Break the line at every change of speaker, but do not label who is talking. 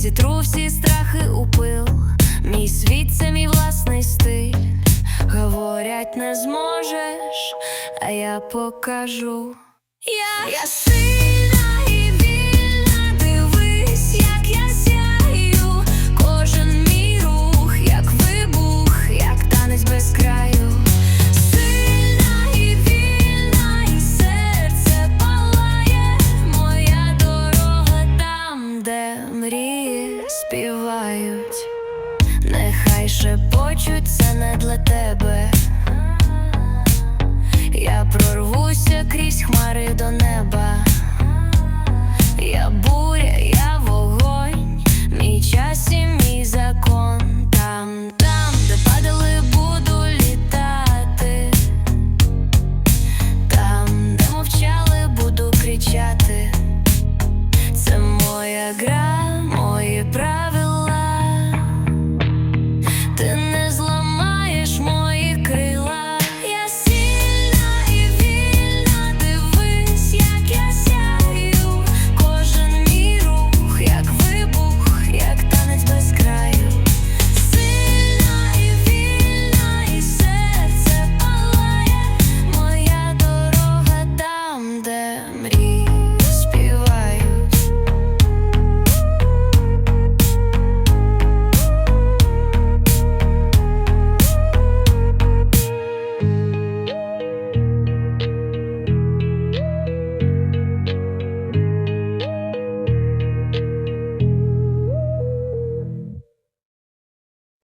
зітру всі страхи у пил Мій світ це мій власний стиль. Говорять, не зможеш, а я покажу. Я, я сила. шепочуть, нехай шепочуться не для тебе. Я прорвуся крізь хмари до неба. Я буря, я вогонь, мій час і мій закон. Там, там, де падали, буду літати, там, де мовчали, буду кричати. Це моя гра.